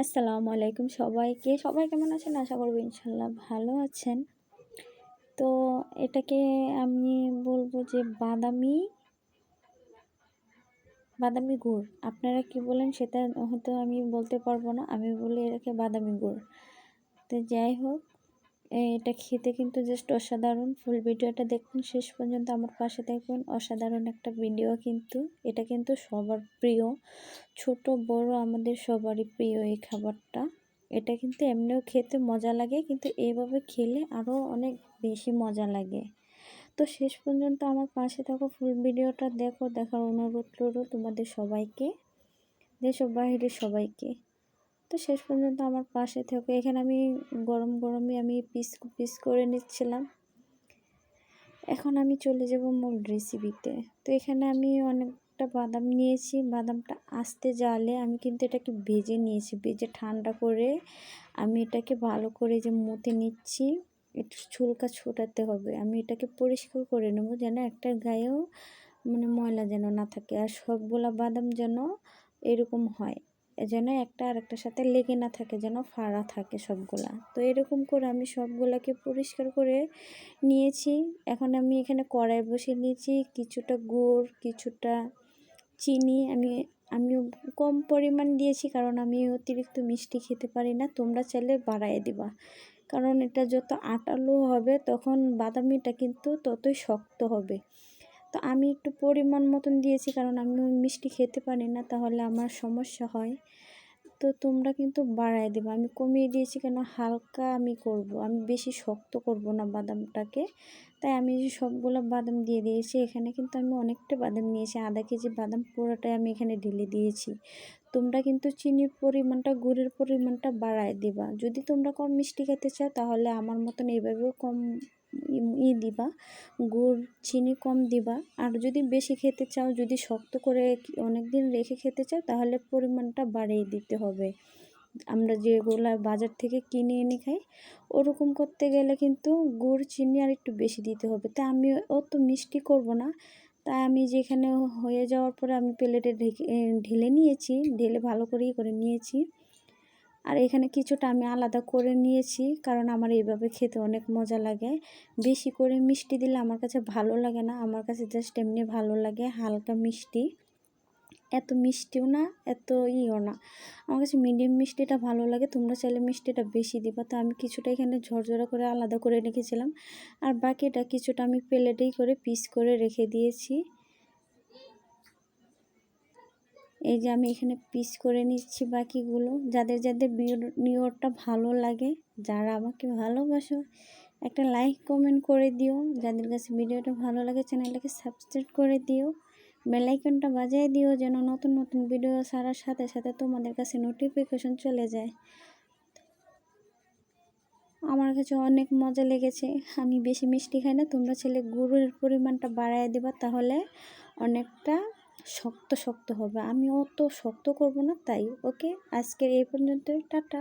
আসসালামু আলাইকুম সবাইকে। সবাই কেমন আছেন? আশা করব ইনশাল্লাহ ভালো আছেন। তো এটাকে আমি বলব যে বাদামি বাদামি গুড়। আপনারা কি বলেন সেটা হয়তো আমি বলতে পারব না। আমি বলি এটাকে বাদামি গুড়। তো যাই হোক এটা খেতে কিন্তু জাস্ট অসাধারণ। ফুল ভিডিওটা দেখুন, শেষ পর্যন্ত আমার পাশে দেখবেন অসাধারণ একটা ভিডিও কিন্তু। এটা কিন্তু সবার প্রিয়। ছোট, বড় আমাদের সবারই প্রিয় এই খাবারটা। এটা কিন্তু এমনিও খেতে মজা লাগে, কিন্তু এইভাবে খেলে আরও অনেক বেশি মজা লাগে। তো শেষ পর্যন্ত আমার পাশে থাকো ফুল ভিডিওটা দেখো। দেখার অনুরোধ রইল তোমাদের সবাইকে। দেশ বাহিরের সবাইকে। তো শেষ পর্যন্ত আমার পাশে থেকে। এখানে আমি গরম গরমই আমি পিস পিস করে নিচ্ছিলাম। এখন আমি চলে যাব মূল রেসিপিতে তো। এখানে আমি অনেকটা বাদাম নিয়েছি। বাদামটা আস্তে জালে আমি কিন্তু এটাকে ভেজে নিয়েছি। ভেজে ঠান্ডা করে আমি এটাকে ভালো করে যে মুতে নিচ্ছি, একটু ছুলকা ছোটাতে হবে। আমি এটাকে পরিষ্কার করে নেব যেন একটা গায়েও মানে ময়লা যেন না থাকে। আর সবগুলা বাদাম যেন এরকম হয়। যেন একটা আর একটার সাথে লেগে না থাকে, যেন ফাড়া থাকে সবগুলা। তো এরকম করে আমি সবগুলাকে পরিষ্কার করে নিয়েছি। এখন আমি এখানে কড়াই বসে নিয়েছি। কিছুটা গুড়, কিছুটা চিনি আমি আমি কম পরিমাণ দিয়েছি কারণ আমি অতিরিক্ত মিষ্টি খেতে পারি না। তোমরা চাইলে বাড়াই দিবা। কারণ এটা যত আটালো হবে তখন বাদামিটা কিন্তু ততই শক্ত হবে। তো আমি একটু পরিমাণ মতন দিয়েছি কারণ আমি মিষ্টি খেতে পারি না, তাহলে আমার সমস্যা হয়। তো তোমরা কিন্তু বাড়ায় দেবো। আমি কমিয়ে দিয়েছি কেন? হালকা আমি করব। আমি বেশি শক্ত করব না বাদামটাকে। তাই আমি যে সবগুলো বাদাম দিয়ে দিয়েছি, এখানে কিন্তু আমি অনেকটা বাদাম নিয়েছি। আধা কেজি বাদাম পুরোটাই আমি এখানে ঢেলে দিয়েছি। তোমরা কিন্তু চিনির পরিমাণটা, গুড়ের পরিমাণটা বাড়ায় দিবা। যদি তোমরা কম মিষ্টি খেতে চাও, তাহলে আমার মতন এইভাবেও কম ই দিবা। গুড়, চিনি কম দিবা। আর যদি বেশি খেতে চাও, যদি শক্ত করে অনেক দিন রেখে খেতে চাও, তাহলে পরিমাণটা বাড়িয়ে দিতে হবে। আমরা যেগুলো বাজার থেকে কিনে এনে খাই, ওরকম করতে গেলে কিন্তু গুড়, চিনি আর একটু বেশি দিতে হবে। তা আমি অত মিষ্টি করব না। তাই আমি যেখানে হয়ে যাওয়ার পরে আমি প্লেটে ঢেলে নিয়েছি, ঢেলে ভালো করেই করে নিয়েছি। আর এখানে কিছুটা আমি আলাদা করে নিয়েছি, কারণ আমার এইভাবে খেতে অনেক মজা লাগে। বেশি করে মিষ্টি দিলে আমার কাছে ভালো লাগে না, আমার কাছে জাস্ট এমনি ভালো লাগে, হালকা মিষ্টি। এত মিষ্টিও না, এত ইও না। আমার কাছে মিডিয়াম মিষ্টিটা ভালো লাগে, তোমরা চাইলে মিষ্টিটা বেশি দিবা। তো আমি কিছুটা এখানে ঝরঝরা করে আলাদা করে রেখেছিলাম। আর বাকিটা কিছুটা আমি প্লেটেই করে পিস করে রেখে দিয়েছি। এই যে আমি এখানে পিস করে নিচ্ছি বাকিগুলো। যাদের যাদের ভিডিওটা ভালো লাগে, যারা আমাকে ভালোবাসো, একটা লাইক কমেন্ট করে দিও। যাদের কাছে ভিডিওটা ভালো লাগে চ্যানেলটাকে সাবস্ক্রাইব করে দিও। বেলাইকনটা বাজিয়ে দিও যেন নতুন নতুন ভিডিও ছাড়ার সাথে সাথে তোমাদের কাছে নোটিফিকেশন চলে যায়। আমার কাছে অনেক মজা লেগেছে। আমি বেশি মিষ্টি খাই না। তোমরা ছেলে গুড়ের পরিমাণটা বাড়ায় দেবা, তাহলে অনেকটা শক্ত শক্ত হবে। আমি অত শক্ত করব না, তাই ওকে আজকের এই পর্যন্ত টাটা।